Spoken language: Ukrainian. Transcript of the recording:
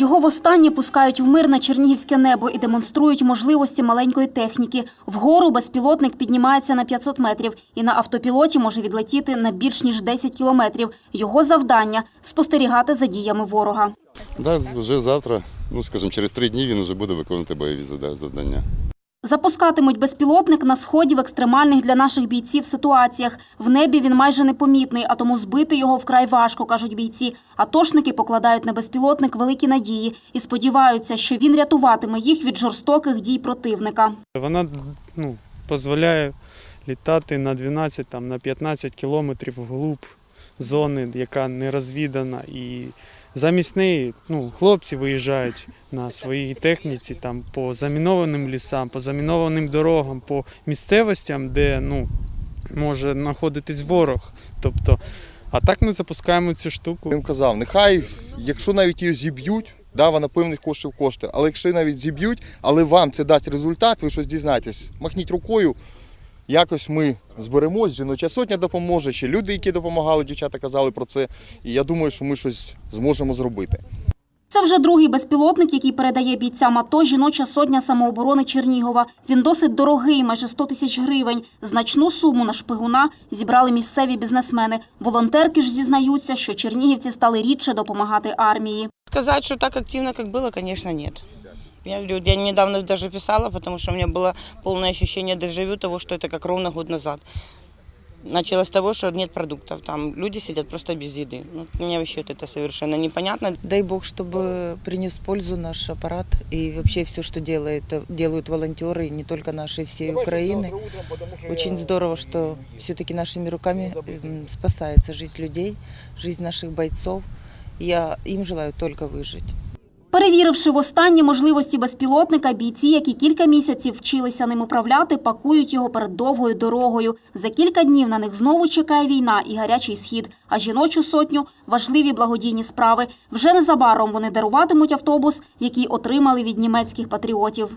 Його востаннє пускають в мирне чернігівське небо і демонструють можливості маленької техніки. Вгору безпілотник піднімається на 500 метрів і на автопілоті може відлетіти на більш ніж 10 кілометрів. Його завдання – спостерігати за діями ворога. Вже завтра, ну скажімо, через три дні він вже буде виконувати бойові завдання. Запускатимуть безпілотник на сході в екстремальних для наших бійців ситуаціях. В небі він майже непомітний, а тому збити його вкрай важко, кажуть бійці. Атошники покладають на безпілотник великі надії і сподіваються, що він рятуватиме їх від жорстоких дій противника. Вона ну, дозволяє літати на 12, там, на 15 кілометрів вглуб зони, яка не розвідана. І замість неї ну, хлопці виїжджають на своїй техніці там, по замінованим лісам, по замінованим дорогам, по місцевостям, де ну, може знаходитись ворог. Тобто, а так ми запускаємо цю штуку. Він казав, нехай, якщо навіть її зіб'ють, да, вона певних коштів коштує, але якщо навіть зіб'ють, але вам це дасть результат, ви щось дізнаєтесь, махніть рукою, якось ми зберемось, жіноча сотня допоможе, ще люди, які допомагали, дівчата казали про це. І я думаю, що ми щось зможемо зробити. Це вже другий безпілотник, який передає бійцям АТО жіноча сотня самооборони Чернігова. Він досить дорогий, майже 100 тисяч гривень. Значну суму на шпигуна зібрали місцеві бізнесмени. Волонтерки ж зізнаються, що чернігівці стали рідше допомагати армії. Сказать, что так активно, как было, конечно, нет. Я, говорю, я недавно даже писала, потому что у меня было полное ощущение дежавю того, что это как ровно год назад. Началось с того, что нет продуктов. Там люди сидят просто без еды. Ну, мне вообще это совершенно непонятно. Дай бог, чтобы принес пользу наш аппарат и вообще все, что делает, делают волонтеры, не только нашей всей Украины. Очень здорово, что все-таки нашими руками м, спасается жизнь людей, жизнь наших бойцов. Я им желаю только выжить. Перевіривши востаннє можливості безпілотника, бійці, які кілька місяців вчилися ним управляти, пакують його перед довгою дорогою. За кілька днів на них знову чекає війна і гарячий схід. А жіночу сотню важливі благодійні справи. Вже незабаром вони даруватимуть автобус, який отримали від німецьких патріотів.